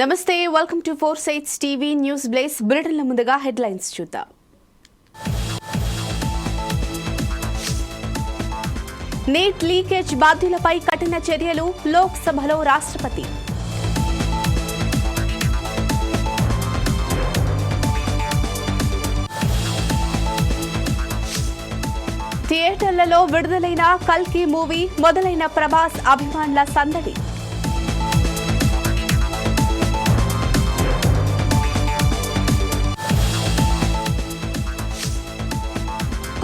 నమస్తే welcome to four sights TV news బ్లేస్ బులెటిన్ల ముందుగా హెడ్లైన్స్ చూద్దాం. నీట్ లీకేజ్ బాధ్యులపై కఠిన చర్యలు లోక్సభలో రాష్ట్రపతి. థియేటర్లలో విడుదలైన కల్కి మూవీ మొదలైన ప్రభాస్ అభిమానుల సందడి.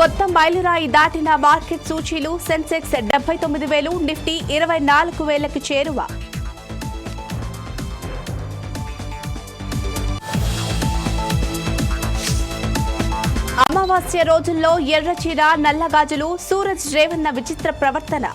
కొత్త మైలురాయి దాటిన మార్కెట్ సూచీలు సెన్సెక్స్ డెబ్బై తొమ్మిది వేలు నిఫ్టీ ఇరవై నాలుగు వేలకు చేరువ. అమావాస్య రోజుల్లో ఎర్రచీర నల్లగాజులు సూరజ్ రేవన్న విచిత్ర ప్రవర్తన.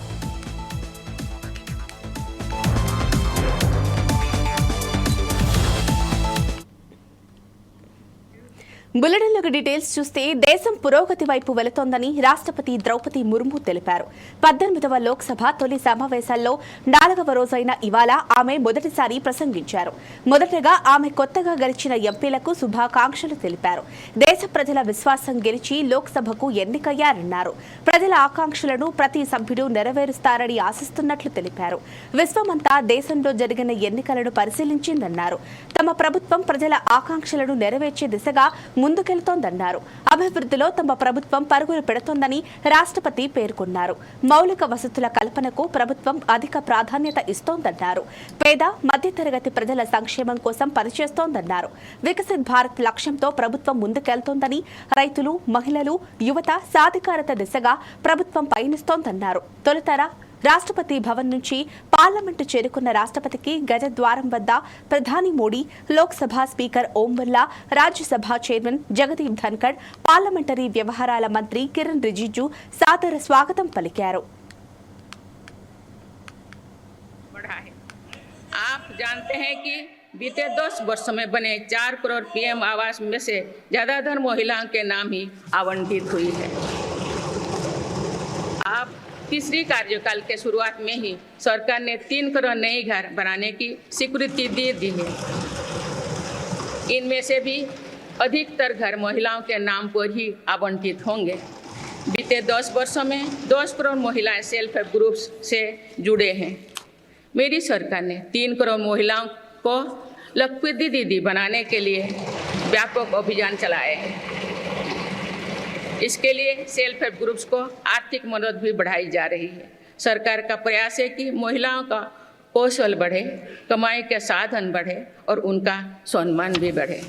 బులెటిన్లకు డీటెయిల్స్ చూస్తే దేశం పురోగతి వైపు వెళుతోందని రాష్ట్రపతి ద్రౌపది ముర్ము తెలిపారు. పద్దెనిమిదవ లోక్సభ తొలి సమావేశాల్లో నాలుగవ రోజైన ఇవాళ ఆమె మొదటిసారి ప్రసంగించారు. మొదటగా ఆమె కొత్తగా గెలిచిన ఎంపీలకు శుభాకాంక్షలు తెలిపారు. దేశ ప్రజల విశ్వాసం గెలిచి లోక్సభకు ఎన్నికయ్యారన్నారు. ప్రజల ఆకాంక్షలను ప్రతి సభ్యుడు నెరవేరుస్తారని ఆశిస్తున్నట్లు తెలిపారు. విశ్వమంతా దేశంలో జరిగిన ఎన్నికలను పరిశీలించిందన్నారు. తమ ప్రభుత్వం ప్రజల ఆకాంక్షలను నెరవేర్చే దిశగా ముందుకెళ్తోందన్నారు. అభివృద్ధిలో తమ ప్రభుత్వం పరుగులు పెడుతోందని రాష్ట్రపతి పేర్కొన్నారు. మౌలిక వసతుల కల్పనకు ప్రభుత్వం అధిక ప్రాధాన్యత ఇస్తోందన్నారు. పేద మధ్యతరగతి ప్రజల సంక్షేమం కోసం పనిచేస్తోందన్నారు. వికసిత్ భారత్ లక్ష్యంతో ప్రభుత్వం ముందుకెళ్తోందని రైతులు మహిళలు యువత సాధికారత దిశగా ప్రభుత్వం పయనిస్తోందన్నారు. తొలుతర రాష్ట్రపతి భవన్ నుంచి పార్లమెంటు చేరుకున్న రాష్ట్రపతికి గజద్వారం వద్ద ప్రధాని Modi Lok Sabha speaker Om Birla Rajya Sabha chairman Jagdeep Dhankhar parliamentary వ్యవహారాల మంత్రి కిరణ్ రిజిజు సాదర స్వాగతం పలికారు बढ़ा है आप जानते हैं कि बीते दस वर्षों में बने चार करोड़ पीएम आवास में से ज़्यादातर महिलाओं के नाम ही आवंटित हुई है आप तीसरी कार्यकाल के शुरुआत में ही सरकार ने तीन करोड़ नए घर बनाने की स्वीकृति दे दी है। इनमें से भी अधिकतर घर महिलाओं के नाम पर ही आवंटित होंगे। बीते दस वर्षों में दस करोड़ महिलाएँ सेल्फ हेल्प ग्रुप्स से जुड़े हैं। मेरी सरकार ने तीन करोड़ महिलाओं को लखपति दीदी बनाने के लिए व्यापक अभियान चलाए हैं। इसके लिए सेल्फ हेल्प ग्रुप्स को आर्थिक मदद भी बढ़ाई जा रही है। सरकार का प्रयास है कि महिलाओं का कौशल बढ़े, कमाई के साधन बढ़े और उनका सम्मान भी बढ़े।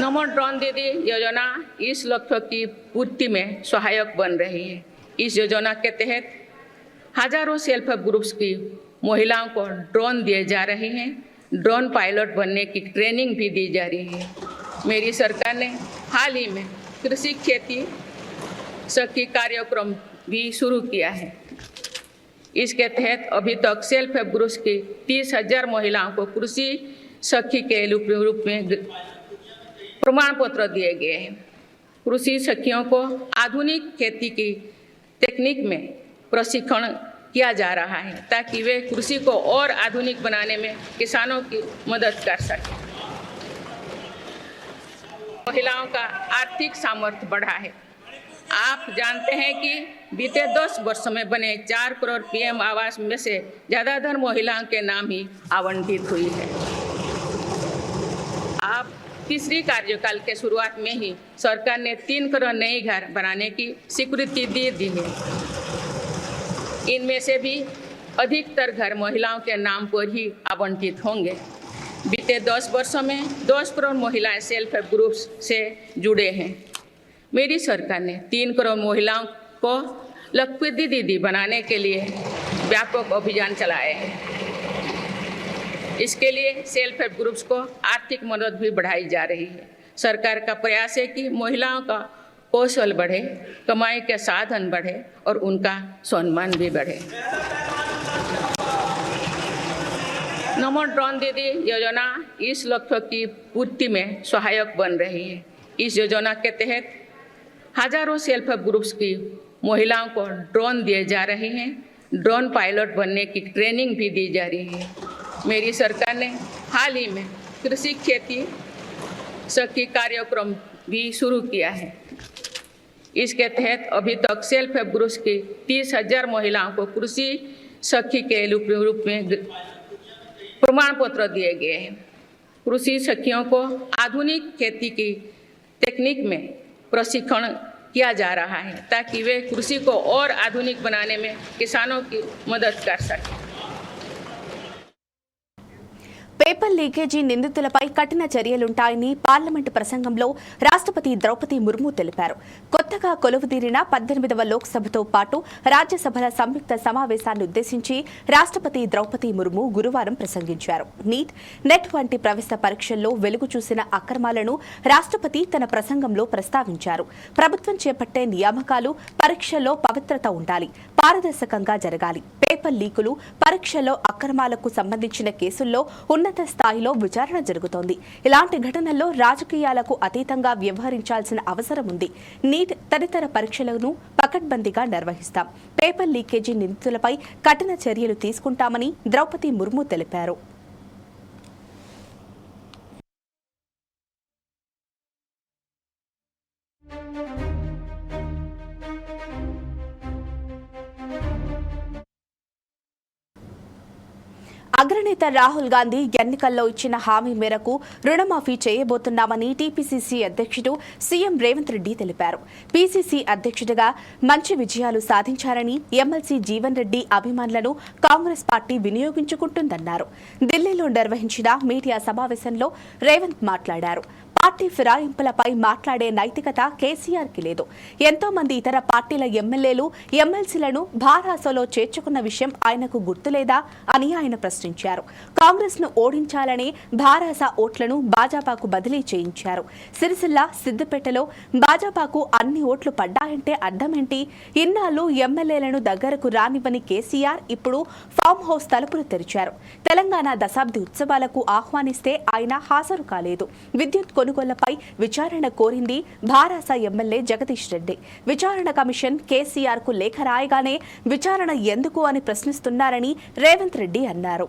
नमो ड्रोन दीदी योजना इस लक्ष्य की पूर्ति में सहायक बन रही है। इस योजना के तहत हज़ारों सेल्फ हेल्प ग्रुप्स की महिलाओं को ड्रोन दिए जा रहे हैं। ड्रोन पायलट बनने की ट्रेनिंग भी दी जा रही है। मेरी सरकार ने हाल ही में कृषि खेती सखी कार्यक्रम भी शुरू किया है। इसके तहत अभी तक सेल्फ हेल्प ग्रुप्स की तीस हज़ार महिलाओं को कृषि सखी के रूप में प्रमाण पत्र दिए गए हैं। कृषि सखियों को आधुनिक खेती की तकनीक में प्रशिक्षण किया जा रहा है ताकि वे कृषि को और आधुनिक बनाने में किसानों की मदद कर सकें। महिलाओं का आर्थिक सामर्थ्य बढ़ा है। आप जानते हैं कि बीते दस वर्षों में बने चार करोड़ पीएम आवास में से ज़्यादातर महिलाओं के नाम ही आवंटित हुई है। आप तीसरी कार्यकाल के शुरुआत में ही सरकार ने तीन करोड़ नए घर बनाने की स्वीकृति दे दी है। इनमें से भी अधिकतर घर महिलाओं के नाम पर ही आवंटित होंगे। बीते दस वर्षों में दस करोड़ महिलाएँ सेल्फ हेल्प ग्रुप्स से जुड़े हैं। मेरी सरकार ने तीन करोड़ महिलाओं को लखपति दीदी बनाने के लिए व्यापक अभियान चलाए हैं। इसके लिए सेल्फ हेल्प ग्रुप्स को आर्थिक मदद भी बढ़ाई जा रही है। सरकार का प्रयास है कि महिलाओं का कौशल बढ़े, कमाई के साधन बढ़े और उनका सम्मान भी बढ़े। नमो ड्रोन दीदी, योजना इस लक्ष्य की पूर्ति में सहायक बन रही है। इस योजना के तहत हज़ारों सेल्फ हेल्प ग्रुप्स की महिलाओं को ड्रोन दिए जा रहे हैं। ड्रोन पायलट बनने की ट्रेनिंग भी दी जा रही है। मेरी सरकार ने हाल ही में कृषि खेती सखी कार्यक्रम भी शुरू किया है। इसके तहत अभी तक सेल्फ हेल्प ग्रुप्स की तीस हज़ार महिलाओं को कृषि सखी के रूप में प्रमाण पत्र दिए गए हैं। कृषि सखियों को आधुनिक खेती की तकनीक में प्रशिक्षण किया जा रहा है ताकि वे कृषि को और आधुनिक बनाने में किसानों की मदद कर सकें। పేపర్ లీకేజీ నిందితులపై కఠిన చర్యలుంటాయని పార్లమెంటు ప్రసంగంలో రాష్ట్రపతి ద్రౌపది ముర్ము తెలిపారు. కొత్తగా కొలువుదీరిన పద్దెనిమిదవ లోక్సభతో పాటు రాజ్యసభల సంయుక్త సమావేశాన్ని ఉద్దేశించి రాష్ట్రపతి ద్రౌపది ముర్ము గురువారం ప్రసంగించారు. నీట్ నెట్ వంటి ప్రవేశ పరీక్షల్లో వెలుగు చూసిన అక్రమాలను రాష్ట్రపతి తన ప్రసంగంలో ప్రస్తావించారు. ప్రభుత్వం చేపట్టే నియామకాలు పరీక్షల్లో పవిత్రత ఉండాలి. పారదర్శకంగా జరగాలి. పేపర్ లీకులు పరీక్షల్లో అక్రమాలకు సంబంధించిన కేసుల్లో ఉన్నత స్థాయిలో విచారణ జరుగుతోంది. ఇలాంటి ఘటనల్లో రాజకీయాలకు అతీతంగా వ్యవహరించాల్సిన అవసరం ఉంది. నీట్ తదితర పరీక్షలను పకడ్బందీగా నిర్వహిస్తాం. పేపర్ లీకేజీ నిందితులపై కఠిన చర్యలు తీసుకుంటామని ద్రౌపది ముర్ము తెలిపారు. అగ్రనేత రాహుల్ గాంధీ ఎన్నికల్లో ఇచ్చిన హామీ మేరకు రుణమాఫీ చేయబోతున్నామని టీపీసీసీ అధ్యక్షుడు సీఎం రేవంత్ రెడ్డి తెలిపారు. పీసీసీ అధ్యక్షుడిగా మంచి విజయాలు సాధించారని ఎమ్మెల్సీ జీవన్ రెడ్డి అభిమానులను కాంగ్రెస్ పార్టీ వినియోగించుకుంటుందన్నారు. ఢిల్లీలో నిర్వహించిన మీడియా సమావేశంలో రేవంత్ మాట్లాడారు. పార్టీ ఫిరాయింపులపై మాట్లాడే నైతికత కేసీఆర్కి లేదు. ఎంతో మంది ఇతర పార్టీల ఎమ్మెల్యేలు ఎమ్మెల్సీలను భారాసలో చేర్చుకున్న విషయం ఆయనకు గుర్తులేదా అని ఆయన ప్రశ్నించారు. కాంగ్రెస్ను ఓడించాలని భారాస ఓట్లను భాజపాకు బదిలీ చేయించారు. సిరిసిల్ల సిద్దిపేటలో భాజపాకు అన్ని ఓట్లు పడ్డాయంటే అర్థమేంటి? ఇన్నాళ్ళు ఎమ్మెల్యేలను దగ్గరకు రానివ్వని కేసీఆర్ ఇప్పుడు ఫామ్ హౌస్ తలుపులు తెరిచారు. తెలంగాణ దశాబ్ది ఉత్సవాలకు ఆహ్వానిస్తే ఆయన హాజరు కాలేదు. విద్యుత్ కొనుగోళ్ళపై విచారణ కోరింది భారాస ఎమ్మెల్యే జగదీష్ రెడ్డి. విచారణ కమిషన్ కేసీఆర్కు లేఖ రాయగానే విచారణ ఎందుకు అని ప్రశ్నిస్తున్నారని రేవంత్ రెడ్డి అన్నారు.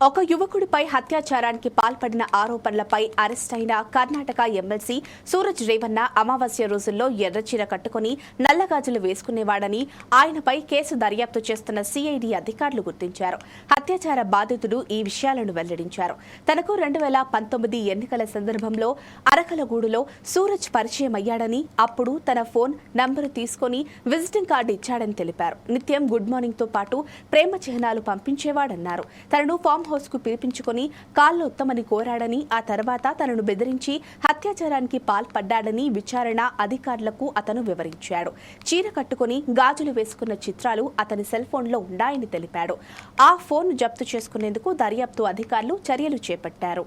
ఒక యువకుడిపై హత్యాచారానికి పాల్పడిన ఆరోపణలపై అరెస్ట్ అయిన కర్ణాటక ఎమ్మెల్సీ సూరజ్ రేవన్న అమావాస్య రోజుల్లో ఎర్రచీర కట్టుకుని నల్లగాజులు వేసుకునేవాడని ఆయనపై కేసు దర్యాప్తు చేస్తున్న సిఐడి అధికారులు గుర్తించారు. హత్యాచార బాధితుడు ఈ విషయాలను వెల్లడించారు. తనకు రెండు వేల పంతొమ్మిది ఎన్నికల సందర్భంలో అరకలగూడులో సూరజ్ పరిచయం అయ్యాడని అప్పుడు తన ఫోన్ నంబరు తీసుకొని విజిటింగ్ కార్డు ఇచ్చాడని తెలిపారు. నిత్యం గుడ్ మార్నింగ్తో పాటు ప్రేమ చిహ్నాలు పంపించేవాడన్నారు. తనను ఫామ్ హౌస్కు పిలిపించుకొని కాళ్ళు ఉత్తమని కోరాడని ఆ తర్వాత తనను బెదిరించి హత్యాచారానికి పాల్పడ్డాడని విచారణ అధికారులకు అతను వివరించాడు. చీర కట్టుకొని గాజులు వేసుకున్న చిత్రాలు అతని సెల్ ఫోన్లో ఉన్నాయని తెలిపాడు. ఆ ఫోన్ జప్తు చేసుకునేందుకు దర్యాప్తు అధికారులు చర్యలు చేపట్టారు.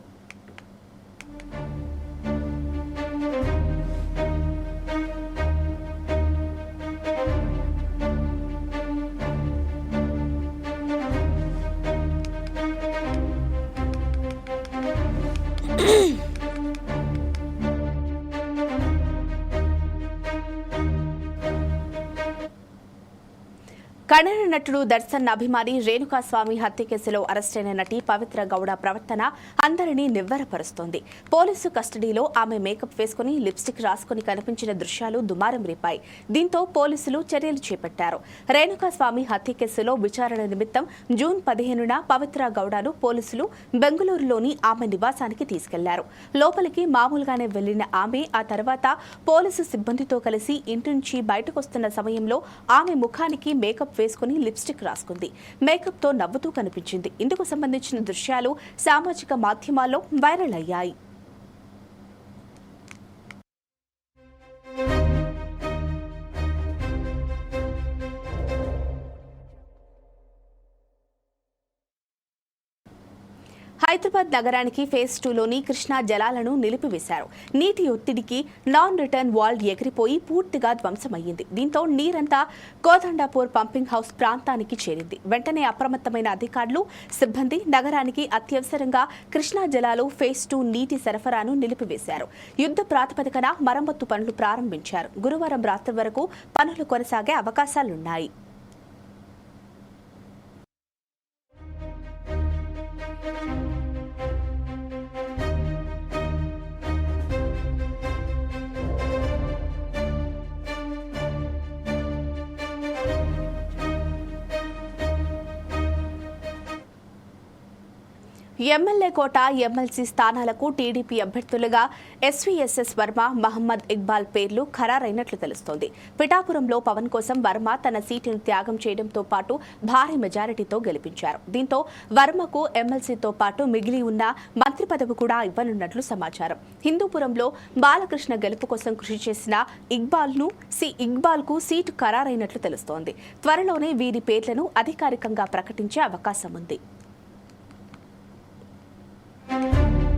కన్నడ నటుడు దర్శన్ అభిమాని రేణుకాస్వామి హత్య కేసులో అరెస్టైన నటి పవిత్ర గౌడ ప్రవర్తన అందరినీ నివ్వెరపరుస్తోంది. పోలీసు కస్టడీలో ఆమె మేకప్ వేసుకుని లిప్స్టిక్ రాసుకుని కనిపించిన దృశ్యాలు దుమారం రేపాయి. దీంతో పోలీసులు చర్యలు చేపట్టారు. రేణుకాస్వామి హత్య కేసులో విచారణ నిమిత్తం జూన్ పదిహేనున పవిత్ర గౌడను పోలీసులు బెంగళూరులోని ఆమె నివాసానికి తీసుకెళ్ళారు. లోపలికి మామూలుగానే వెళ్ళిన ఆమె ఆ తర్వాత పోలీసు సిబ్బందితో కలిసి ఇంటి నుంచి బయటకొస్తున్న సమయంలో ఆమె ముఖానికి మేకప్ వేసుకుని లిప్స్టిక్ రాసుకుంది. మేకప్తో నవ్వుతూ కనిపించింది. ఇందుకు సంబంధించిన దృశ్యాలు సామాజిక మాధ్యమాల్లో వైరల్ అయ్యాయి. హైదరాబాద్ నగరానికి ఫేజ్ టూలోని కృష్ణా జలాలను నిలిపివేశారు. నీటి ఒత్తిడికి నాన్ రిటర్న్ వాల్ ఎగిరిపోయి పూర్తిగా ధ్వంసమయ్యింది. దీంతో నీరంతా కోదండాపూర్ పంపింగ్ హౌస్ ప్రాంతానికి చేరింది. వెంటనే అప్రమత్తమైన అధికారులు సిబ్బంది నగరానికి అత్యవసరంగా కృష్ణా జలాలు ఫేజ్ టూ నీటి సరఫరాను నిలిపివేశారు. యుద్ధ ప్రాతిపదికన మరమ్మత్తు పనులు ప్రారంభించారు. గురువారం రాత్రి వరకు పనులు కొనసాగే అవకాశాలున్నాయి. ఎమ్మెల్యే కోట ఎమ్మెల్సీ స్థానాలకు టీడీపీ అభ్యర్థులుగా ఎస్వీఎస్ఎస్ వర్మ మహమ్మద్ ఇక్బాల్ పేర్లు ఖరారైనట్లు తెలుస్తోంది. పిఠాపురంలో పవన్ కోసం వర్మ తన సీటును త్యాగం చేయడంతో పాటు భారీ మెజారిటీతో గెలిపించారు. దీంతో వర్మకు ఎమ్మెల్సీతో పాటు మిగిలి ఉన్న మంత్రి పదవి కూడా ఇవ్వనున్నట్లు సమాచారం. హిందూపురంలో బాలకృష్ణ గెలుపు కోసం కృషి చేసిన ఇక్బాల్ను సి ఇక్బాల్కు సీటు ఖరారైనట్లు తెలుస్తోంది. త్వరలోనే వీరి పేర్లను అధికారికంగా ప్రకటించే అవకాశం ఉంది thank you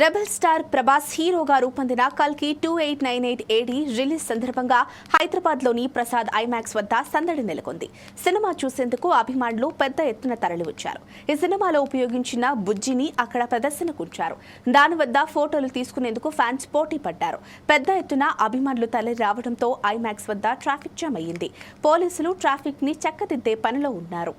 rebel star Prabhas హీరోగా రూపొందిన కల్కి two eight nine eight A D release సందర్భంగా హైదరాబాద్లోని ప్రసాద్ ఐమాక్స్ వద్ద సందడి నెలకొంది. సినిమా చూసేందుకు అభిమానులు పెద్ద ఎత్తున తరలివచ్చారు. ఈ సినిమాలో ఉపయోగించిన బుజ్జిని అక్కడ ప్రదర్శనకుంచారు. దాని వద్ద ఫోటోలు తీసుకునేందుకు ఫ్యాన్స్ పోటీ పడ్డారు. పెద్ద ఎత్తున అభిమానులు తరలి రావడంతో ఐమాక్స్ వద్ద ట్రాఫిక్ జామ్ అయ్యింది. పోలీసులు ట్రాఫిక్ని చక్కదిద్దే పనిలో ఉన్నారు.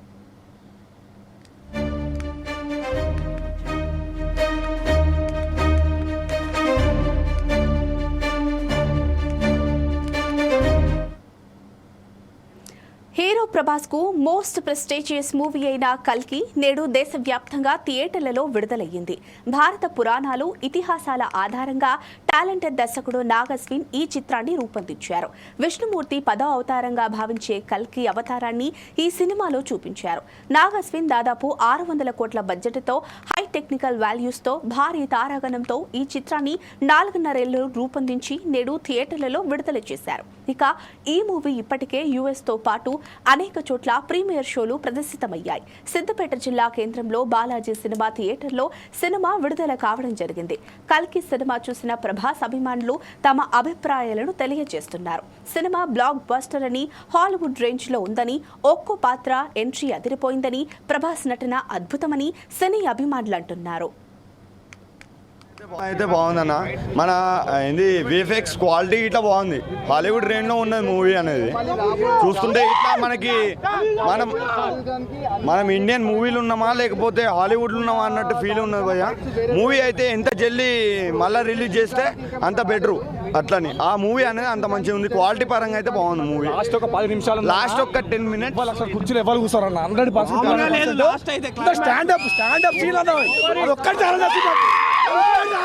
హీరో ప్రభాస్కు మోస్ట్ ప్రెస్టేజియస్ మూవీ అయిన కల్కి నేడు దేశవ్యాప్తంగా థియేటర్లలో విడుదలయ్యింది. భారత పురాణాలు ఇతిహాసాల ఆధారంగా టాలెంటెడ్ దర్శకుడు నాగస్విన్ ఈ చిత్రాన్ని రూపొందించారు. విష్ణుమూర్తి పదో అవతారంగా భావించే కల్కి అవతారాన్ని ఈ సినిమాలో చూపించారు. నాగస్విన్ దాదాపు ఆరు వందల కోట్ల బడ్జెట్తో హై టెక్నికల్ వాల్యూస్తో భారీ తారాగణంతో ఈ చిత్రాన్ని నాలుగున్నరేళ్ళు రూపొందించి నేడు థియేటర్లలో విడుదల చేశారు. ఇక ఈ మూవీ ఇప్పటికే యుఎస్తో పాటు అనేక చోట్ల ప్రీమియర్ షోలు ప్రదర్శితమయ్యాయి. సిద్దిపేట జిల్లా కేంద్రంలో బాలాజీ సినిమా థియేటర్లో సినిమా విడుదల కావడం జరిగింది. కల్కి సినిమా చూసిన ప్రభాస్ అభిమానులు తమ అభిప్రాయాలను తెలియజేస్తున్నారు. సినిమా బ్లాక్ బస్టర్ అని హాలీవుడ్ రేంజ్లో ఉందని ఒక్కో పాత్ర ఎంట్రీ అదిరిపోయిందని ప్రభాస్ నటన అద్భుతమని సినీ అభిమానులు అంటున్నారు. అయితే బాగుందన్న. మన ఏంది విఎఫ్ఎక్స్ క్వాలిటీ ఇట్లా బాగుంది. హాలీవుడ్ రేంజ్లో ఉన్నది మూవీ అనేది. చూస్తుంటే ఇట్లా మనకి మనం మనం ఇండియన్ మూవీలు ఉన్నామా లేకపోతే హాలీవుడ్లో ఉన్నామా అన్నట్టు ఫీల్ ఉన్నది భయ్య. మూవీ అయితే ఎంత జల్దీ మళ్ళీ రిలీజ్ చేస్తే అంత బెటరు అట్లని. ఆ మూవీ అనేది అంత మంచిగా ఉంది. క్వాలిటీ పరంగా అయితే బాగుంది మూవీ లాస్ట్ ఒక పది నిమిషాలు లాస్ట్ ఒక టెన్ మినిట్స్ కుర్చీలు ఎవరు కూర్చోరన్న? Hundred percent stand up stand up scene అన్న. అది ఒక్కటి చాలు నా సినిమా.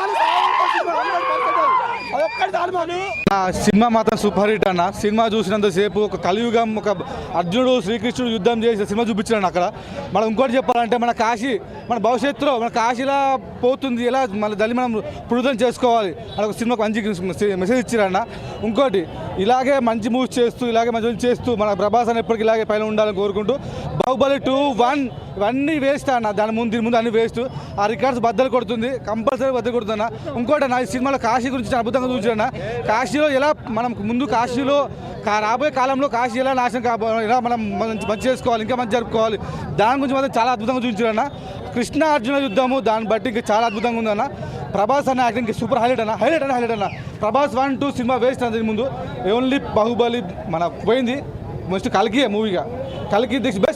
ఆ సినిమా మాత్రం సూపర్ హిట్ అన్న. సినిమా చూసినంతసేపు ఒక కలియుగం ఒక అర్జునుడు శ్రీకృష్ణుడు యుద్ధం చేసే సినిమా చూపించాడు అక్కడ. మనం ఇంకోటి చెప్పాలంటే మన కాశీ మన భవిష్యత్తులో మన కాశీలా పోతుంది ఎలా మన దాన్ని మనం పురుదం చేసుకోవాలి అని ఒక సినిమాకు మంచి మెసేజ్ ఇచ్చారన్న. ఇంకోటి ఇలాగే మంచి మూవీస్ చేస్తూ ఇలాగే మంచి చేస్తూ మన ప్రభాస్ అని ఎప్పటికీ ఇలాగే పైన ఉండాలని కోరుకుంటూ బాహుబలి టూ వన్ ఇవన్నీ వేస్ట్ అన్న. దాని ముందు దీని ముందు అన్ని వేస్ట్ ఆ రికార్డ్స్ బద్దలు కొడుతుంది కంపల్సరీ కొడుతున్నా ఇంకోటి నా ఈ సినిమాలో కాశీ గురించి అద్భుతంగా చూసాను కాశీలో ఎలా మనం ముందు కాశీలో కా- రాబోయే కాలంలో కాశీ ఎలా నాశనం కాబో ఎలా మనం మంచి చేసుకోవాలి ఇంకా మంచి జరుపుకోవాలి దాని గురించి మాత్రం చాలా అద్భుతంగా చూపించారన్న కృష్ణ అర్జున యుద్ధము దాన్ని బట్టి ఇంకా చాలా అద్భుతంగా ఉందన్న ప్రభాస్ అన్న యాక్టింగ్ సూపర్ హైలైట్ అన్న. హైలైట్ అన్న హైలైట్ అన్న. Prabhas one two cinema waste ముందు. ఓన్లీ బాహుబలి మన పోయింది. మస్ట్ కలికి మూవీగా. కలికి దిస్ బెస్ట్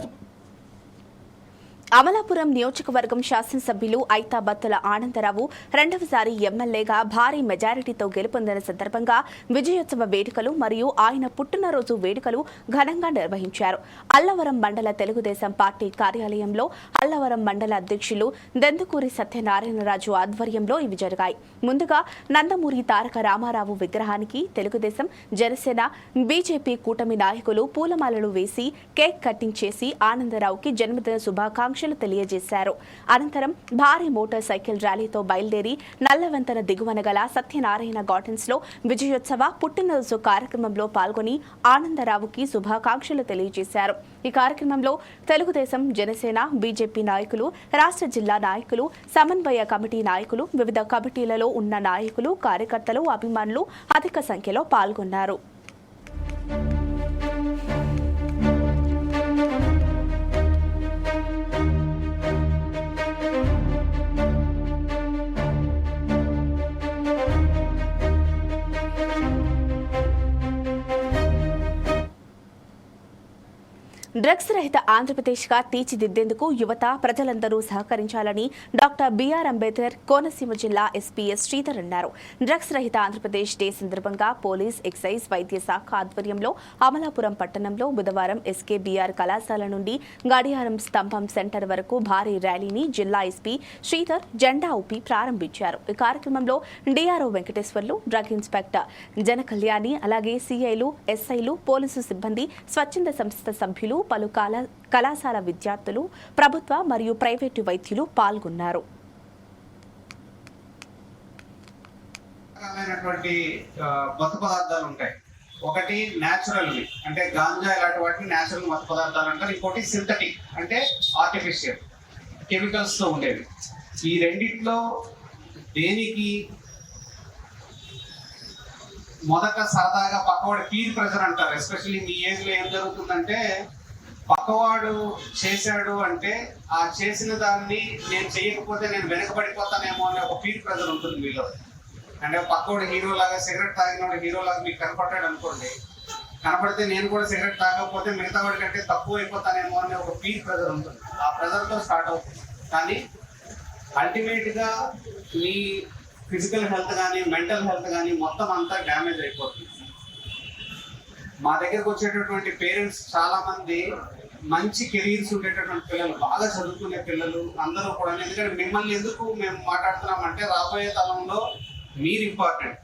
అమలాపురం నియోజకవర్గం శాసనసభ్యులు ఐతాబత్తుల ఆనందరావు రెండవసారి ఎమ్మెల్యేగా భారీ మెజారిటీతో గెలుపొందిన సందర్భంగా విజయోత్సవ వేడుకలు మరియు ఆయన పుట్టినరోజు వేడుకలు ఘనంగా నిర్వహించారు. అల్లవరం మండల తెలుగుదేశం పార్టీ కార్యాలయంలో అల్లవరం మండల అధ్యక్షులు దెందుకూరి సత్యనారాయణరాజు ఆధ్వర్యంలో ఇవి జరిగాయి. ముందుగా నందమూరి తారక రామారావు విగ్రహానికి తెలుగుదేశం జనసేన బీజేపీ కూటమి నాయకులు పూలమాలలు వేసి కేక్ కటింగ్ చేసి ఆనందరావుకి జన్మదిన శుభాకాంక్ష ఆకాంక్షలు తెలియజేశారు. అనంతరం భారీ మోటార్ సైకిల్ ర్యాలీతో బయలుదేరి నల్లవంతన దిగువన గల సత్యనారాయణ గార్డెన్స్లో విజయోత్సవ పుట్టినరోజు కార్యక్రమంలో పాల్గొని ఆనందరావుకి శుభాకాంక్షలు తెలియజేశారు. ఈ కార్యక్రమంలో తెలుగుదేశం జనసేన బీజేపీ నాయకులు రాష్ట్ర జిల్లా నాయకులు సమన్వయ కమిటీ నాయకులు వివిధ కమిటీలలో ఉన్న నాయకులు కార్యకర్తలు అభిమానులు అధిక సంఖ్యలో పాల్గొన్నారు. డ్రగ్స్ రహిత ఆంధ్రప్రదేశ్గా తీర్చిదిద్దేందుకు యువత ప్రజలందరూ సహకరించాలని డాక్టర్ బిఆర్ అంబేద్కర్ కోనసీమ జిల్లా ఎస్పీఎస్ శ్రీధర్ అన్నారు. డ్రగ్స్ రహిత ఆంధ్రప్రదేశ్ డే సందర్భంగా పోలీస్ ఎక్సైజ్ వైద్య శాఖ ఆధ్వర్యంలో అమలాపురం పట్టణంలో బుధవారం ఎస్కేబీఆర్ కళాశాల నుండి గడియారం స్తంభం సెంటర్ వరకు భారీ ర్యాలీని జిల్లా ఎస్పీ శ్రీధర్ జెండా ఊపి ప్రారంభించారు. ఈ కార్యక్రమంలో DRO Venkateswarlu drug inspector Janakalyani అలాగే సీఐలు ఎస్ఐలు పోలీసు సిబ్బంది స్వచ్ఛంద సంస్థ సభ్యులు పలు కళా కళాశాల విద్యార్థులు ప్రభుత్వ మరియు ప్రైవేటు వైద్యులు పాల్గొన్నారు. మత్తు పదార్థాలు ఉంటాయి. ఒకటి న్యాచురల్ అంటే గాంజా ఇలాంటి వాటిని న్యాచురల్ మత్తు పదార్థాలు అంటారు. ఇంకోటి సింథటిక్ అంటే ఆర్టిఫిషియల్ కెమికల్స్తో ఉండేవి. ఈ రెండిట్లో దేనికి మొదట సరదాగా పక్కవాడి పీర్ ప్రెజర్ అంటారు. ఎస్పెషల్లీ మీ ఏజ్లో ఏం జరుగుతుందంటే పక్కవాడు చేశాడు అంటే ఆ చేసిన దాన్ని నేను చేయకపోతే నేను వెనకబడిపోతానేమో అనే ఒక పీర్ ప్రెజర్ ఉంటుంది మీలో. అంటే పక్కవాడు హీరో లాగా సిగరెట్ తాగినోడు హీరో లాగా మీకు కనపడ్డాడు అనుకోండి. కనపడితే నేను కూడా సిగరెట్ తాగకపోతే మిగతా వాడి కంటే తక్కువ అయిపోతానేమో అనే ఒక పీర్ ప్రెజర్ ఉంటుంది. ఆ ప్రెజర్తో స్టార్ట్ అవుతుంది. కానీ అల్టిమేట్గా మీ ఫిజికల్ హెల్త్ కానీ మెంటల్ హెల్త్ కానీ మొత్తం అంతా డ్యామేజ్ అయిపోతుంది. మా దగ్గరకు వచ్చేటటువంటి పేరెంట్స్ చాలామంది మంచి కెరీర్స్ ఉండేటటువంటి పిల్లలు బాగా చదువుకునే పిల్లలు అందరూ కూడా ఎందుకంటే మిమ్మల్ని ఎందుకు మేము మాట్లాడుతున్నామంటే రాబోయే తరంలో మీరు ఇంపార్టెంట్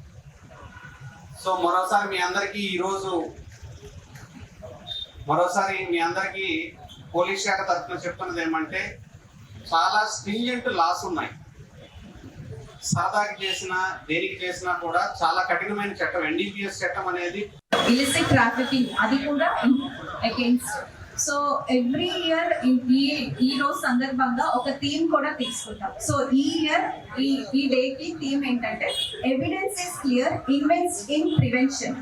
సో మరోసారి మీ అందరికీ ఈరోజు మరోసారి మీ అందరికీ పోలీస్ శాఖ తరఫున చెప్తున్నది ఏమంటే చాలా స్ట్రింజెంట్ లాస్ ఉన్నాయి. సాదాకి చేసినా దేనికి చేసినా కూడా చాలా కఠినమైన చట్టం ఎన్డీపీఎస్ చట్టం అనేది illicit trafficking అది కూడా అగేన్స్ట్ సో ఎవ్రీ ఇయర్ ఈ ఈ రోజు సందర్భంగా ఒక థీమ్ కూడా తీసుకుంటాం. సో ఈ ఇయర్ ఈ ఈ డే కి థీమ్ ఏంటంటే evidence is clear invest in prevention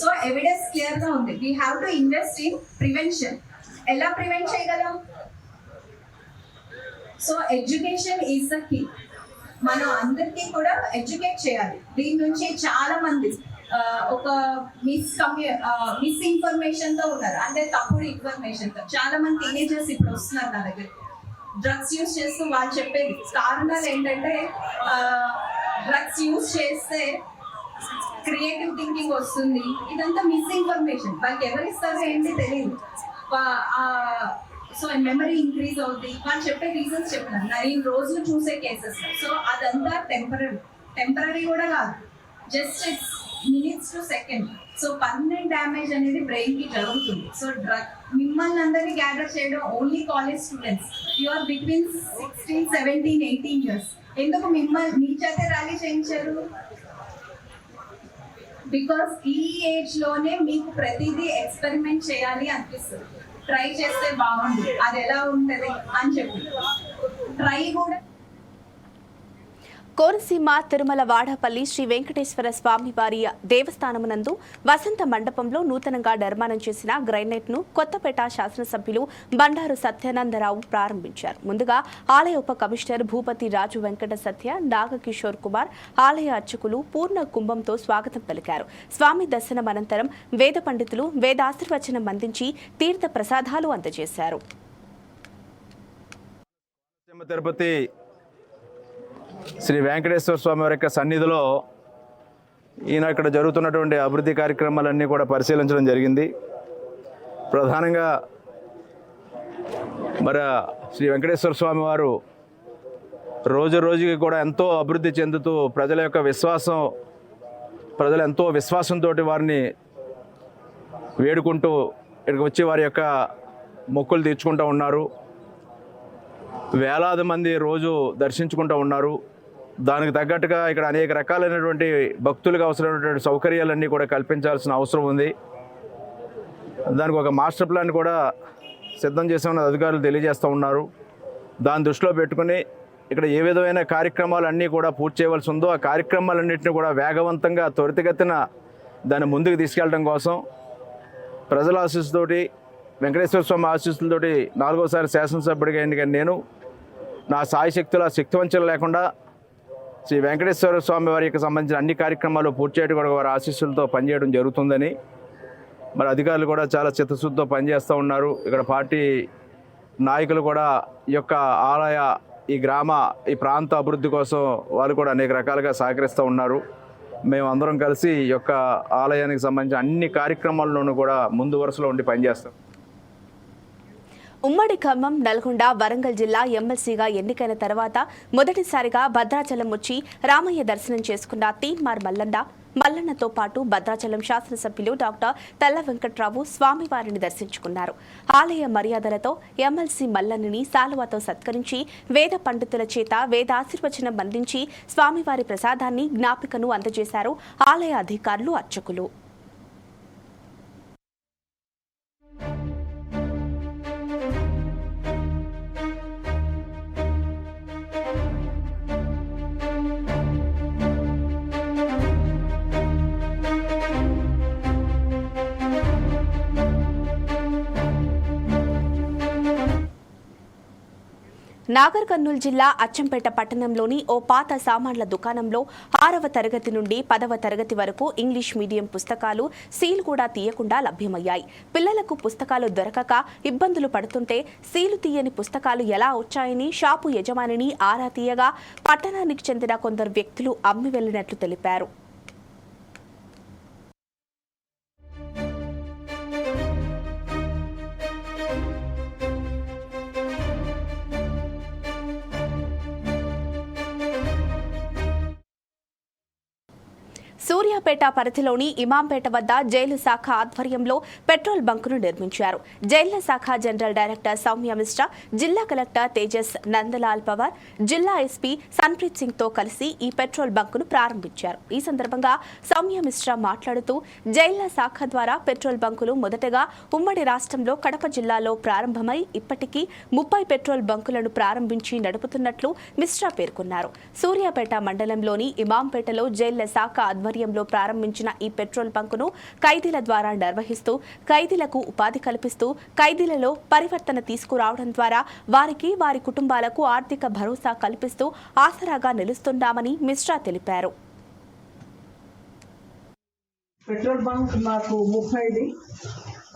so evidence క్లియర్గా ఉంది. We have to invest in prevention ఎలా ప్రివెంట్ చేయగలం? So education is the key మనం అందరికీ కూడా ఎడ్యుకేట్ చేయాలి. దీని నుంచి చాలా మంది ఒక మిస్ కమ్యూ మిస్తో ఉన్నారు. అంటే తప్పుడు ఇన్ఫర్మేషన్తో చాలా మంది టీనేజర్స్ ఇప్పుడు వస్తున్నారు నా దగ్గర. డ్రగ్స్ యూస్ చేస్తూ వాళ్ళు చెప్పేది. కారణాలు ఏంటంటే డ్రగ్స్ యూస్ చేస్తే క్రియేటివ్ థింకింగ్ వస్తుంది. ఇదంతా మిస్ ఇన్ఫర్మేషన్ వాళ్ళకి ఎవరు ఇస్తారో ఏంటి తెలియదు. సో మెమరీ ఇంక్రీజ్ అవుతుంది వాళ్ళు చెప్పే రీజన్స్ చెప్తున్నారు. నైన్ రోజులు చూసే కేసెస్ సో అదంతా టెంపరీ టెంపరీ కూడా కాదు. Just minutes to second so permanent damage అనేది బ్రెయిన్కి జరుగుతుంది. సో డ్రగ్ మిమ్మల్ని అందరినీ గ్యాదర్ చేయడం only college students you are between sixteen seventeen eighteen years ఎందుకు మిమ్మల్ని మీ చేత ర్యాలీ చేయించారు? బికాస్ ఈ ఏజ్లోనే మీకు ప్రతిదీ ఎక్స్పెరిమెంట్ చేయాలి అనిపిస్తుంది. ట్రై చేస్తే బాగుంది అది ఎలా ఉంటది అని చెప్పి. ట్రై కూడా కోనసీమ తిరుమల వాడపల్లి శ్రీ వెంకటేశ్వర స్వామి వారి దేవస్థానమునందు వసంత మండపంలో నూతనంగా నిర్మాణం చేసిన గ్రైనైట్ను కొత్తపేట శాసనసభ్యులు బండారు సత్యానందరావు ప్రారంభించారు. ముందుగా ఆలయ ఉప కమిషనర్ భూపతి రాజు వెంకట సత్య నాగకిషోర్ కుమార్ ఆలయ అర్చకులు పూర్ణ కుంభంతో స్వాగతం పలికారు. స్వామి దర్శనం అనంతరం వేద పండితులు వేదాశీర్వచనం అందించి తీర్థ ప్రసాదాలు అందజేశారు. తిరుపతి శ్రీ వెంకటేశ్వర స్వామి వారి యొక్క సన్నిధిలో ఈయన ఇక్కడ జరుగుతున్నటువంటి అభివృద్ధి కార్యక్రమాలన్నీ కూడా పరిశీలించడం జరిగింది. ప్రధానంగా మరి శ్రీ వెంకటేశ్వర స్వామి వారు రోజు రోజుకి కూడా ఎంతో అభివృద్ధి చెందుతూ ప్రజల యొక్క విశ్వాసం ప్రజలు ఎంతో విశ్వాసంతో వారిని వేడుకుంటూ ఇక్కడికి వచ్చి వారి యొక్క మొక్కులు తీర్చుకుంటూ ఉన్నారు. వేలాది మంది రోజు దర్శించుకుంటూ ఉన్నారు. దానికి తగ్గట్టుగా ఇక్కడ అనేక రకాలైనటువంటి భక్తులకు అవసరమైనటువంటి సౌకర్యాలన్నీ కూడా కల్పించాల్సిన అవసరం ఉంది. దానికి ఒక మాస్టర్ ప్లాన్ కూడా సిద్ధం చేసామని అధికారులు తెలియజేస్తూ ఉన్నారు. దాన్ని దృష్టిలో పెట్టుకుని ఇక్కడ ఏ విధమైన కార్యక్రమాలు అన్నీ కూడా పూర్తి చేయవలసి ఉందో ఆ కార్యక్రమాలన్నింటినీ కూడా వేగవంతంగా త్వరితగతిన దాన్ని ముందుకు తీసుకెళ్ళడం కోసం ప్రజల ఆశీస్సుతోటి వెంకటేశ్వర స్వామి ఆశీస్సులతోటి నాలుగోసారి శాసనసభ్యుడిగా ఎన్నికైన నేను. నా సాయి శక్తుల శక్తివంచన లేకుండా శ్రీ వెంకటేశ్వర స్వామి వారికి సంబంధించిన అన్ని కార్యక్రమాలు పూర్తి చేయడం కూడా వారి ఆశీస్సులతో పనిచేయడం జరుగుతుందని. మరి అధికారులు కూడా చాలా చిత్తశుద్ధితో పనిచేస్తూ ఉన్నారు. ఇక్కడ పార్టీ నాయకులు కూడా ఈ యొక్క ఆలయ ఈ గ్రామ ఈ ప్రాంత అభివృద్ధి కోసం వాళ్ళు కూడా అనేక రకాలుగా సహకరిస్తూ ఉన్నారు. మేము అందరం కలిసి ఈ యొక్క ఆలయానికి సంబంధించిన అన్ని కార్యక్రమాల్లోనూ కూడా ముందు వరుసలో ఉండి పనిచేస్తాం. ఉమ్మడి ఖమ్మం నల్గొండ వరంగల్ జిల్లా ఎమ్మెల్సీగా ఎన్నికైన తర్వాత మొదటిసారిగా భద్రాచలం వచ్చి రామయ్య దర్శనం చేసుకున్న తీన్మార్ మల్లన్న మల్లన్నతో పాటు భద్రాచలం శాసనసభ్యులు డాక్టర్ తెల్ల వెంకట్రావు స్వామివారిని దర్శించుకున్నారు. ఆలయ మర్యాదలతో ఎమ్మెల్సీ మల్లన్నని శాలువాతో సత్కరించి వేద పండితుల చేత వేదాశీర్వచనం అందించి స్వామివారి ప్రసాదాన్ని జ్ఞాపికను అందజేశారు ఆలయ అధికారులు అర్చకులు. నాగర్ కర్నూలు జిల్లా అచ్చంపేట పట్టణంలోని ఓ పాత సామాన్ల దుకాణంలో ఆరవ తరగతి నుండి పదవ తరగతి వరకు ఇంగ్లీష్ మీడియం పుస్తకాలు సీల్ కూడా తీయకుండా లభ్యమయ్యాయి. పిల్లలకు పుస్తకాలు దొరకక ఇబ్బందులు పడుతుంటే సీలు తీయని పుస్తకాలు ఎలా వచ్చాయని షాపు యజమానిని ఆరా తీయగా పట్టణానికి చెందిన కొందరు వ్యక్తులు అమ్మి వెళ్ళినట్లు తెలిపారు. సూర్యాపేట పరిధిలోని ఇమాంపేట వద్ద జైలు శాఖ ఆధ్వర్యంలో పెట్రోల్ బంకును నిర్మించారు. జైళ్ళ శాఖ జనరల్ డైరెక్టర్ సౌమ్య మిశ్రా జిల్లా కలెక్టర్ తేజస్ నందలాల్ పవార్ జిల్లా ఎస్పీ సన్ప్రీత్ సింగ్తో కలిసి ఈ పెట్రోల్ బంకును ప్రారంభించారు. ఈ సందర్భంగా సౌమ్య మిశ్రా మాట్లాడుతూ జైళ్ళ శాఖ ద్వారా పెట్రోల్ బంకులు మొదటగా ఉమ్మడి రాష్ట్రంలో కడప జిల్లాలో ప్రారంభమై ఇప్పటికీ ముప్పై పెట్రోల్ బంకులను ప్రారంభించి నడుపుతున్నట్లు మిశ్రా పేర్కొన్నారు. సూర్యాపేట మండలంలోని ఇమాంపేటలో జైళ్ళ శాఖ ఆధ్వర్యంలో ఆధ్వర్యంలో ప్రారంభించిన ఈ పెట్రోల్ బంకును ఖైదీల ద్వారా నిర్వహిస్తూ ఖైదీలకు ఉపాధి కల్పిస్తూ ఖైదీలలో పరివర్తన తీసుకురావడం ద్వారా వారికి వారి కుటుంబాలకు ఆర్థిక భరోసా కల్పిస్తూ ఆసరాగా నిలుస్తున్నామని మిశ్రా తెలిపారు. పెట్రోల్ బంక్ మాకు ముప్పైది.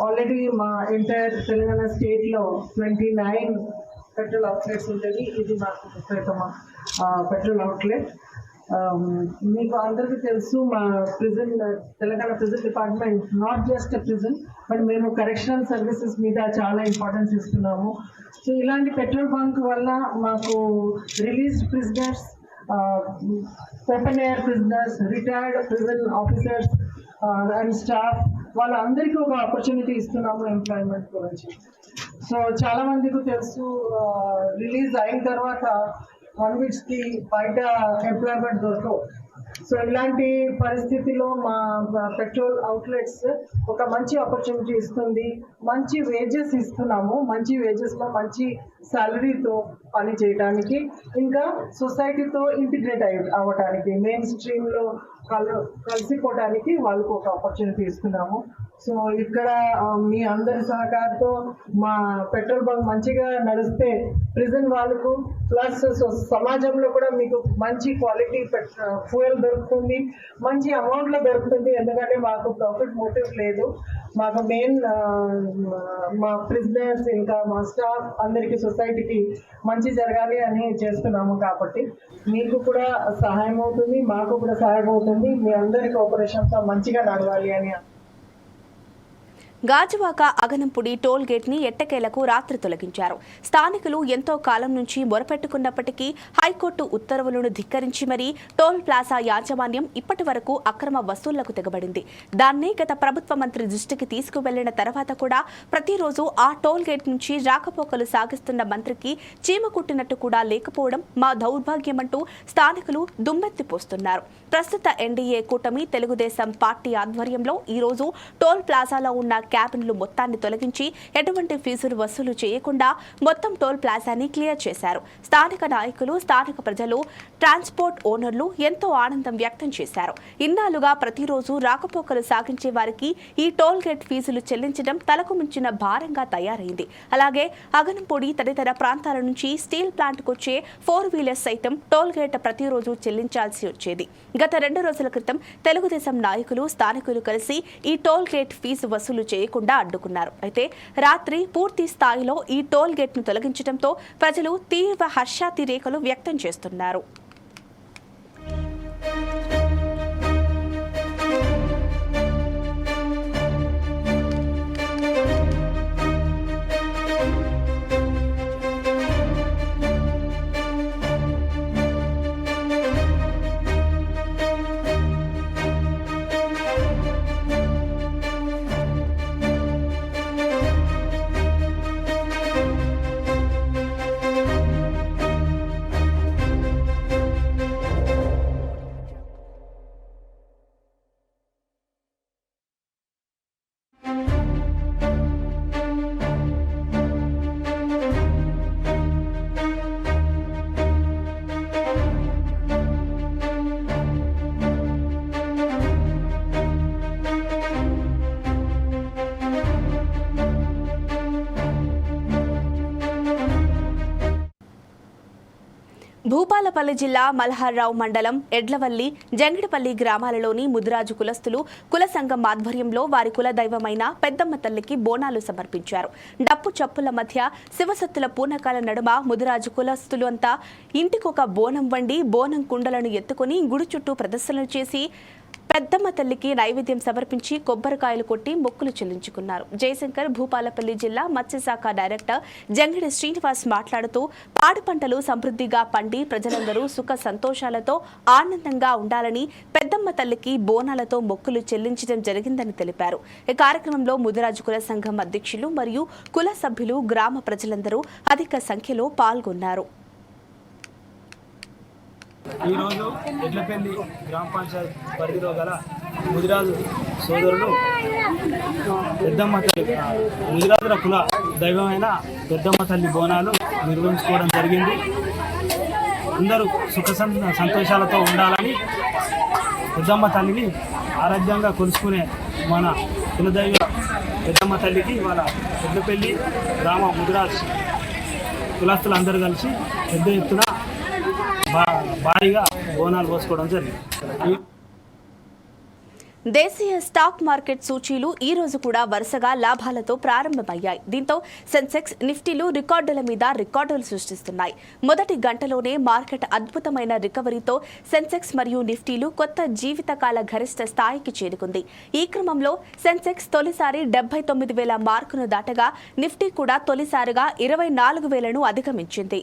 ఆల్రెడీ మా ఎంటైర్ తెలంగాణ స్టేట్లో ట్వంటీ నైన్ పెట్రోల్ అవుట్లెట్స్ ఉండేవి ఇది మాకు ముప్పైతమ పెట్రోల్ అవుట్లెట్ Um, మీకు అందరికీ తెలుసు మా prison Telangana prison department not just prison but మేము కరెక్షనల్ సర్వీసెస్ మీద చాలా ఇంపార్టెన్స్ ఇస్తున్నాము. సో ఇలాంటి పెట్రోల్ బంక్ వల్ల మాకు released prisoners open air prisoners retired prison officers and staff వాళ్ళందరికీ ఒక ఆపర్చునిటీ ఇస్తున్నాము ఎంప్లాయ్మెంట్ గురించి. సో చాలా మందికి తెలుసు uh, రిలీజ్ అయిన తర్వాత వన్ వీక్స్కి బయట ఎంప్లాయ్మెంట్ దొరకవు. సో ఇలాంటి పరిస్థితిలో మా పెట్రోల్ అవుట్లెట్స్ ఒక మంచి ఆపర్చునిటీ ఇస్తుంది. మంచి వేజెస్ ఇస్తున్నాము. మంచి వేజెస్లో మంచి సాలరీతో పని చేయడానికి ఇంకా సొసైటీతో ఇంటిగ్రేట్ అయి అవ్వటానికి మెయిన్ స్ట్రీమ్లో కలు కలిసిపోవడానికి వాళ్ళకు ఒక ఆపర్చునిటీ ఇస్తున్నాము. సో ఇక్కడ మీ అందరి సహకారంతో మా పెట్రోల్ బంక్ మంచిగా నడిస్తే ప్రిజన్ వాళ్ళకు ప్లస్ సమాజంలో కూడా మీకు మంచి క్వాలిటీ ఫ్యూయల్ దొరుకుతుంది మంచి అమౌంట్లో దొరుకుతుంది ఎందుకంటే మాకు ప్రాఫిట్ మోటివ్ లేదు. మాకు మెయిన్ మా ప్రిజనర్స్ ఇంకా మా స్టాఫ్ అందరికీ సొసైటీకి మంచి జరగాలి అని చేస్తున్నాము కాబట్టి మీకు కూడా సహాయం అవుతుంది మాకు కూడా సహాయం అవుతుంది. మీ అందరి కోఆపరేషన్తో మంచిగా నడవాలి అని గాజువాక అగనంపుడి టోల్ గేట్ని ఎట్టకేలకు రాత్రి తొలగించారు. స్థానికులు ఎంతో కాలం నుంచి మొరపెట్టుకున్నప్పటికీ హైకోర్టు ఉత్తర్వులను ధిక్కరించి మరీ టోల్ ప్లాజా యాజమాన్యం ఇప్పటి వరకు అక్రమ వసూళ్ళకు తెగబడింది. దాన్ని గత ప్రభుత్వ మంత్రి దృష్టికి తీసుకువెళ్ళిన తర్వాత కూడా ప్రతిరోజు ఆ టోల్ గేట్ నుంచి రాకపోకలు సాగిస్తున్న మంత్రికి చీమ కుట్టినట్టు కూడా లేకపోవడం మా దౌర్భాగ్యమంటూ స్థానికులు దుమ్మెత్తిపోస్తున్నారు ప్రస్తుత ఎన్డీఏ కూటమి తెలుగుదేశం పార్టీ ఆధ్వర్యంలో ఈరోజు టోల్ ప్లాజాలో ఉన్న క్యాబిన్లు మొత్తాన్ని తొలగించి ఎటువంటి ఫీజులు వసూలు చేయకుండా మొత్తం టోల్ ప్లాజాని క్లియర్ చేశారు. స్థానిక నాయకులు స్థానిక ప్రజలు ట్రాన్స్పోర్ట్ ఓనర్లు ఎంతో ఆనందం వ్యక్తం చేశారు. ఇన్నాళ్ళుగా ప్రతిరోజు రాకపోకలు సాగించే వారికి ఈ టోల్ గేట్ ఫీజులు చెల్లించడం తలకు మించిన భారంగా తయారైంది. అలాగే అగనంపొడి తదితర ప్రాంతాల నుంచి స్టీల్ ప్లాంట్కు వచ్చే ఫోర్ వీలర్స్ సైతం టోల్ గేట్ ప్రతిరోజు చెల్లించాల్సి వచ్చేది. గత రెండు రోజుల క్రితం తెలుగుదేశం నాయకులు స్థానికులు కలిసి ఈ టోల్ గేట్ ఫీజు వసూలు చేయకుండా అడ్డుకున్నారు. అయితే రాత్రి పూర్తి స్థాయిలో ఈ టోల్ గేట్ను తొలగించడంతో ప్రజలు తీవ్ర హర్షాతిరేకలు వ్యక్తం చేస్తున్నారు. భూపాలపల్లి జిల్లా మల్హార్రావు మండలం ఎడ్లవల్లి జంగిడిపల్లి గ్రామాలలోని ముదిరాజు కులస్తులు కుల సంఘం ఆధ్వర్యంలో వారి కుల దైవమైన పెద్దమ్మ తల్లికి బోనాలు సమర్పించారు. డప్పు చప్పుల మధ్య శివసత్తుల పూర్ణకాల నడుమ ముదిరాజు కులస్తులు అంతా ఇంటికొక బోనం వండి బోనం కుండలను ఎత్తుకుని గుడి చుట్టూ ప్రదర్శనలు చేసి పెద్దమ్మ తల్లికి నైవేద్యం సమర్పించి కొబ్బరికాయలు కొట్టి మొక్కులు చెల్లించుకున్నారు. జయశంకర్ భూపాలపల్లి జిల్లా మత్స్యశాఖ డైరెక్టర్ జంగిడి శ్రీనివాస్ మాట్లాడుతూ పాడి పంటలు సమృద్ధిగా పండి ప్రజలందరూ సుఖ సంతోషాలతో ఆనందంగా ఉండాలని పెద్దమ్మ తల్లికి బోనాలతో మొక్కులు చెల్లించడం జరిగిందని తెలిపారు. ఈ కార్యక్రమంలో ముదిరాజు కుల సంఘం అధ్యక్షులు మరియు కుల సభ్యులు గ్రామ ప్రజలందరూ అధిక సంఖ్యలో పాల్గొన్నారు. ఈరోజు ఎడ్లపల్లి గ్రామ పంచాయత్ పరిధిలో గల ముదిరాజు సోదరులు పెద్దమ్మ తల్లి ముదిరాజుల కుల దైవమైన పెద్దమ్మ తల్లి బోనాలు నిర్వహించుకోవడం జరిగింది. అందరూ సుఖ సంతోషాలతో ఉండాలని పెద్దమ్మ తల్లిని ఆరాధ్యంగా కొలుసుకునే మన కులదైవ పెద్దమ్మ తల్లికి వాళ్ళ పెద్దపల్లి గ్రామ ముదిరాజ్ కులస్తులు అందరూ కలిసి పెద్ద ఎత్తున భారీగా బోనాలు పోసుకోవడం జరిగింది. దేశీయ స్టాక్ మార్కెట్ సూచీలు ఈ రోజు కూడా వరుసగా లాభాలతో ప్రారంభమయ్యాయి. దీంతో సెన్సెక్స్ నిఫ్టీలు రికార్డుల మీద రికార్డులు సృష్టిస్తున్నాయి. మొదటి గంటలోనే మార్కెట్ అద్భుతమైన రికవరీతో సెన్సెక్స్ మరియు నిఫ్టీలు కొత్త జీవితకాల గరిష్ట స్థాయికి చేరుకుంది. ఈ క్రమంలో సెన్సెక్స్ తొలిసారి డెబ్బై తొమ్మిది వేల మార్కును దాటగా నిఫ్టీ కూడా తొలిసారిగా ఇరవై నాలుగు వేలను అధిగమించింది.